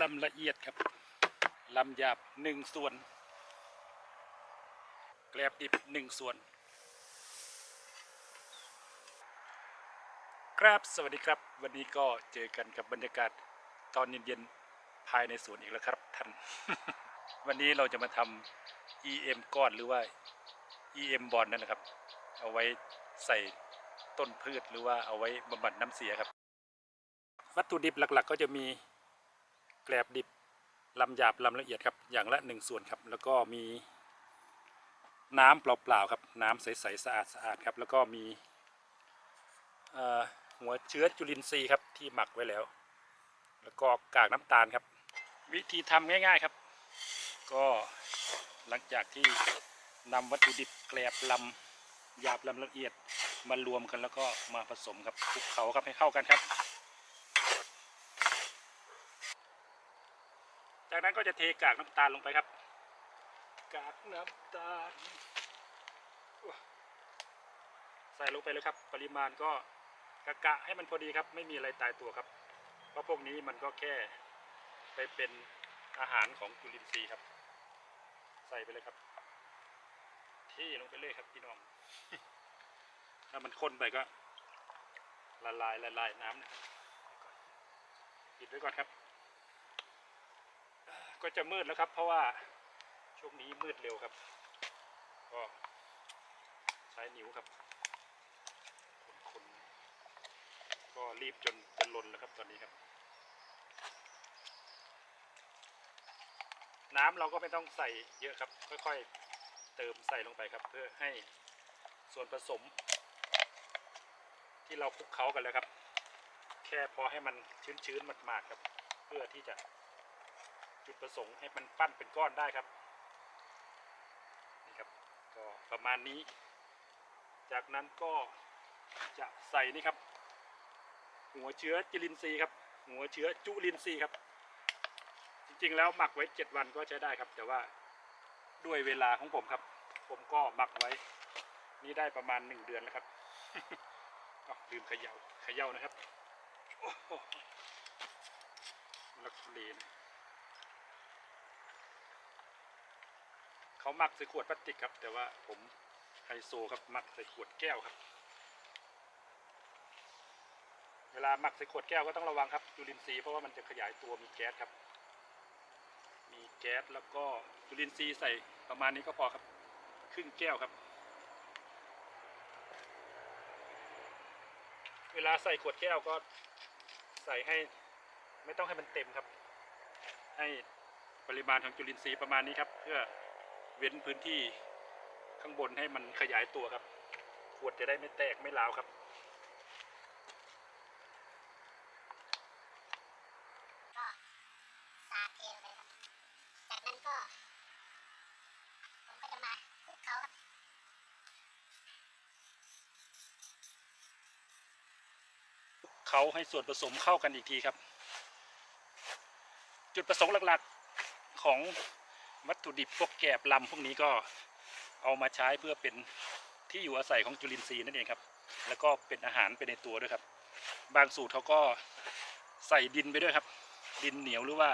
ลำละเอียดครับลำหยาบหนึ่งส่วน แกลบดิบหนึ่งส่วน ครับสวัสดีครับ วันนี้ก็เจอกันกับบรรยากาศตอนเย็นๆภายในสวนอีกแล้วครับท่าน วันนี้เราจะมาทำ EM ก้อนหรือว่า EM บอลนั่นนะครับ เอาไว้ใส่ต้นพืชหรือว่าเอาไว้บำบัดน้ำเสียครับ วัตถุดิบหลักๆ ก็จะมี แกลบดิบลำหยาบลำละเอียดครับอย่างละหนึ่งส่วนครับ แล้วก็มีน้ำเปล่าๆครับน้ำใสๆสะอาดสะอาดๆครับแล้วก็มีหัวเชื้อจุลินทรีย์ครับที่หมักไว้แล้ว แล้วก็กากน้ำตาลครับ วิธีทำง่ายๆครับ ก็หลังจากที่นำวัตถุดิบแกลบลำหยาบลำละเอียดมารวมกันแล้วก็มาผสมครับคลุกเขาครับให้เข้ากันครับ จากนั้นก็จะเทกากน้ำตาลลงไปครับ กากน้ำตาล ใส่ลงไปเลยครับ ปริมาณก็กะกะให้มันพอดีครับ ไม่มีอะไรตายตัวครับ เพราะพวกนี้มันก็แค่ไปเป็นอาหารของจุลินทรีย์ครับ ใส่ไปเลยครับที่ลงไปเลยครับพี่น้อง ถ้ามันข้นไปก็ละลายละลายน้ำนะครับปิดไว้ก่อนครับ ก็จะมืดแล้วครับ เพราะว่าช่วงนี้มืดเร็วครับ ก็ใช้นิ้วครับคนๆก็รีบจนจะลนแล้วครับตอนนี้ครับ น้ำเราก็ไม่ต้องใส่เยอะครับ ค่อยๆเติมใส่ลงไปครับ เพื่อให้ส่วนผสม ที่เราคลุกเคล้ากันแล้วครับ แค่พอให้มันชื้นๆหมาดๆครับ เพื่อที่จะ จุดประสงค์ให้มันปั้นเป็นก้อนได้ครับนี่ครับก็ประมาณนี้ จากนั้นก็จะใส่นี่ครับ หัวเชื้อจุลินทรีย์ครับ หัวเชื้อจุลินทรีย์ครับ จริงๆแล้วหมักไว้เจ็ดวันก็ใช้ได้ครับ แต่ว่าด้วยเวลาของผมครับ ผมก็หมักไว้ นี่ได้ประมาณหนึ่งเดือนแล้วครับอ้าวลืมเขย่าเขย่านะครับ โอ้โหลักทุเลนะ เขามักใส่ขวดพลาสติกครับ แต่ว่าผมไฮโซครับมักใส่ขวดแก้วครับ เวลาหมักใส่ขวดแก้วก็ต้องระวังครับจุลินทรีย์เพราะว่ามันจะขยายตัวมีแก๊สครับ มีแก๊สแล้วก็จุลินทรีย์ใส่ประมาณนี้ก็พอครับ ครึ่งแก้วครับ เวลาใส่ขวดแก้วก็ใส่ให้ไม่ต้องให้มันเต็มครับ ให้ปริมาณของจุลินทรีย์ประมาณนี้ครับ เพื่อ เว้นพื้นที่ข้างบนให้มันขยายตัวครับ ขวดจะได้ไม่แตกไม่ร้าวครับ ก็สาดเทลงไปครับ จากนั้นก็ ผมก็จะมาคลุกเขาครับเขาให้ส่วนผสมเข้ากันอีกทีครับ จุดประสงค์หลักๆของ วัตถุดิบพวกแกบลำพวกนี้ก็เอามาใช้เพื่อเป็นที่อยู่อาศัยของจุลินทรีย์นั่นเองครับ แล้วก็เป็นอาหารไปในตัวด้วยครับ บางสูตรเขาก็ใส่ดินไปด้วยครับ ดินเหนียวหรือว่า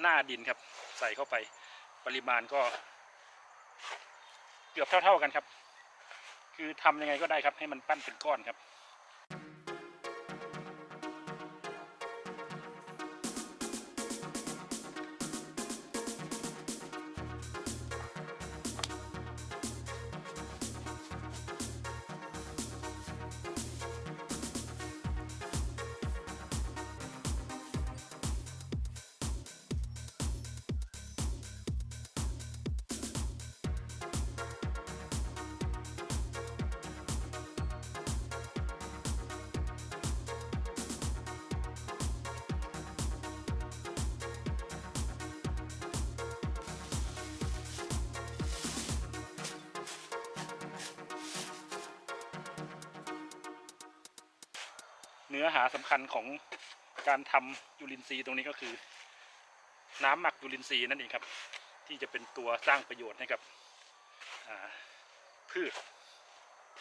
หน้าดินครับ ใส่เข้าไปปริมาณก็ เกือบเท่า ๆกันครับ คือทำยังไงก็ได้ครับ ให้มันปั้นเป็นก้อนครับ เนื้อหาสำคัญของการทำจุลินทรีตรงนี้ก็คือ น้ำหมักจุลินทรีนั่นเองครับ ที่จะเป็นตัวสร้างประโยชน์ให้กับพืช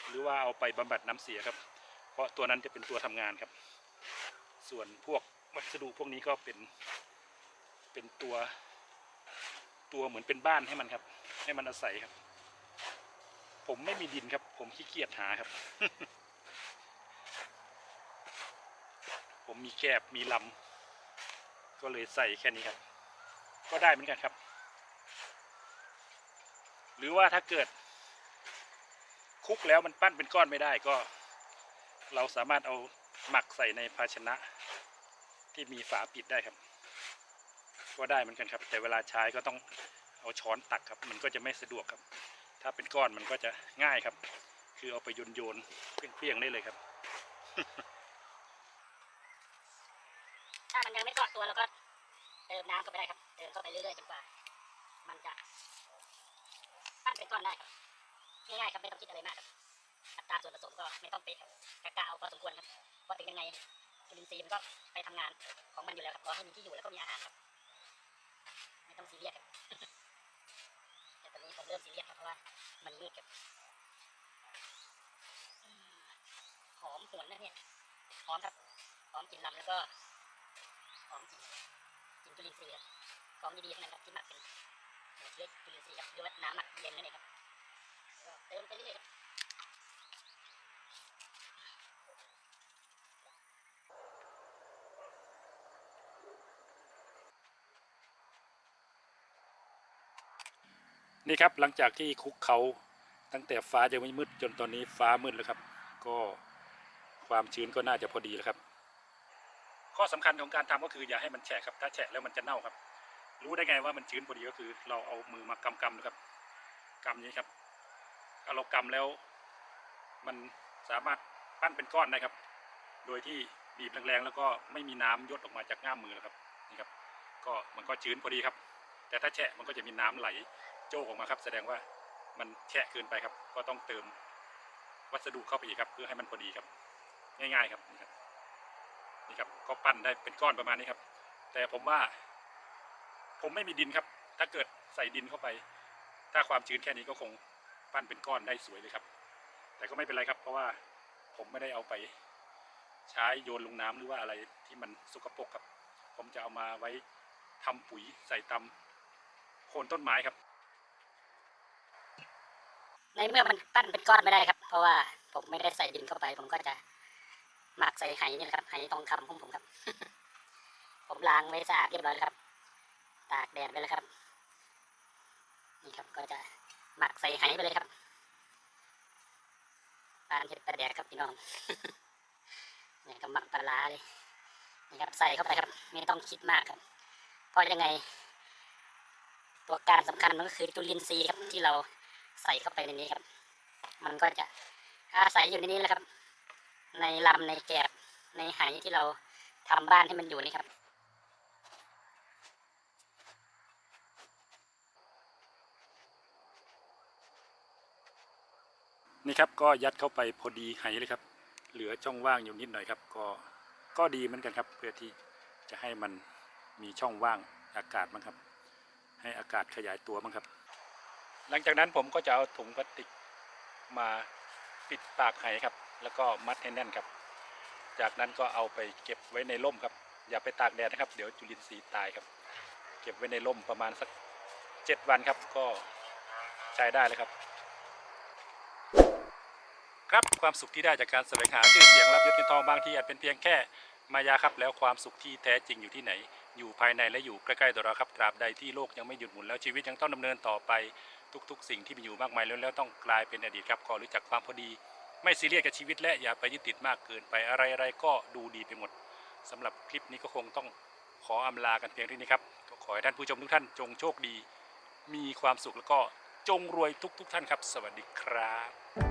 หรือว่าเอาไปบำบัดน้ำเสียครับ เพราะตัวนั้นจะเป็นตัวทำงานครับ ส่วนพวกวัสดุพวกนี้ก็เป็นเป็นตัวตัวเหมือนเป็นบ้านให้มันครับ ให้มันอาศัยครับ ผมไม่มีดินครับ ผมขี้เกียจหาครับ ผมมีแกบมีลำก็เลยใส่แค่นี้ครับ ก็ได้เหมือนกันครับ หรือว่าถ้าเกิด คุกแล้วมันปั้นเป็นก้อนไม่ได้ก็ เราสามารถเอาหมักใส่ในภาชนะ ที่มีฝาปิดได้ครับ ก็ได้เหมือนกันครับ แต่เวลาใช้ก็ต้องเอาช้อนตักครับ มันก็จะไม่สะดวกครับ ถ้าเป็นก้อนมันก็จะง่ายครับ คือเอาไปโยนโยนเปรี้ยงๆได้เลยครับ ถ้ามันยังไม่เกาะตัวเราก็เติมน้ำเข้าไปได้ครับ เติมเข้าไปเรื่อยๆจนกว่า มันจะปั้นเป็นก้อนได้ครับง่ายๆครับไม่ต้องคิดอะไรมากครับอัตราส่วนผสมก็ไม่ต้องเป๊ะครับกะกะเอาพอสมควรครับเพราะถึงยังไงจุลินทรีย์มันก็ไปทำงานของมันอยู่แล้วครับขอให้มีที่อยู่แล้วก็มีอาหารครับ ไม่ต้องซีเรียสครับแต่ตอนนี้ผมเริ่มซีเรียสครับเพราะว่ามันมืดครับหอมหวนนะเนี่ยหอมครับหอมกลิ่นลำแล้วก็ หอมกลิ่นกลิ่น จุลินทรีย์ของดีๆทั้งนั้นครับที่หมักเป็นเชื้อจุลินทรีย์ครับหรือว่าน้ำหมักเย็นนั่นเองครับเติมไปเรื่อยๆครับนี่ครับหลังจากที่คุกเขาตั้งแต่ฟ้ายังไม่มืดจนตอนนี้ฟ้ามืดแล้วครับ ก็ความชื้นก็น่าจะพอดีแล้วครับ ข้อสำคัญของการทำก็คืออย่าให้มันแฉะครับ ถ้าแฉะแล้วมันจะเน่าครับ รู้ได้ไงว่ามันชื้นพอดีก็คือ เราเอามือมากำกำนะครับกำนี้ครับเรากำแล้ว มันสามารถปั้นเป็นก้อนได้ครับ โดยที่บีบแรงๆแล้วก็ไม่มีน้ำหยดออกมาจากง่ามมือแล้วครับนี่ครับ ก็มันก็ชื้นพอดีครับ แต่ถ้าแฉะมันก็จะมีน้ำไหลโจกออกมาครับ แสดงว่ามันแฉะเกินไปครับ ก็ต้องเติมวัสดุเข้าไปอีกครับ เพื่อให้มันพอดีครับ ง่ายๆครับนี่ครับ นี่ครับก็ปั้นได้เป็นก้อนประมาณนี้ครับ แต่ผมว่า ผมไม่มีดินครับ ถ้าเกิดใส่ดินเข้าไป ถ้าความชื้นแค่นี้ก็คงปั้นเป็นก้อนได้สวยเลยครับ แต่ก็ไม่เป็นไรครับ เพราะว่าผมไม่ได้เอาไป ใช้โยนลงน้ำหรือว่าอะไรที่มันสกปรกครับ ผมจะเอามาไว้ทำปุ๋ยใส่ตำโคนต้นไม้ครับ ในเมื่อมันปั้นเป็นก้อนไม่ได้ครับ เพราะว่าผมไม่ได้ใส่ดินเข้าไป ผมก็จะ หมักใส่ไหนี่นะครับไหทองคำของผมครับ ผมล้างไว้สะอาดเรียบร้อยแล้วครับ ตากแดดไปแล้วครับ นี่ครับก็จะหมักใส่ไหไปเลยครับปานเห็ดปลาแดกครับพี่น้องนี่ก็หมักปลาร้าเลยนี่ครับใส่เข้าไปครับ ไม่ต้องคิดมากครับเพราะยังไง ตัวการสำคัญมันก็คือจุลินทรีย์ครับที่เราใส่เข้าไปในนี้ครับ มันก็จะอาศัยอยู่ในนี้แหละครับ ในลำในแกบในไหที่เราทำบ้านให้มันอยู่นี่ครับ นี่ครับก็ยัดเข้าไปพอดีไหเลยครับ เหลือช่องว่างอยู่นิดหน่อยครับ ก็ก็ดีเหมือนกันครับ เพื่อที่จะให้มันมีช่องว่างอากาศมั้งครับ ให้อากาศขยายตัวมั้งครับ หลังจากนั้นผมก็จะเอาถุงพลาสติกมาปิดปากไหครับ แล้วก็มัดให้แน่นครับ จากนั้นก็เอาไปเก็บไว้ในร่มครับ อย่าไปตากแดดนะครับ เดี๋ยวจุลินทรีย์ตายครับ เก็บไว้ในร่มประมาณสักเจ็ดวันครับ ก็ใช้ได้เลยครับ ครับความสุขที่ได้จากการแสวงหาชื่อเสียงรับยศเงินทองบางทีอาจเป็นเพียงแค่มายาครับแล้วความสุขที่แท้จริงอยู่ที่ไหน อยู่ภายในและอยู่ใกล้ๆตัวเราครับตราบใดที่โลกยังไม่หยุดหมุนแล้วชีวิตยังต้องดำเนินต่อไปทุก ๆ สิ่งที่มีอยู่มากมายแล้วแล้วต้องกลายเป็นอดีตครับขอรู้จักความพอดี ไม่ซีเรียสกับชีวิตและอย่าไปยึดติดมากเกินไปอะไรๆก็ดูดีไปหมดสำหรับคลิปนี้ก็คงต้องขออำลากันเพียงเท่านี้ครับก็ขอให้ท่านผู้ชมทุกท่านจงโชคดี มีความสุขแล้วก็จงรวยทุกๆท่านครับ สวัสดีครับ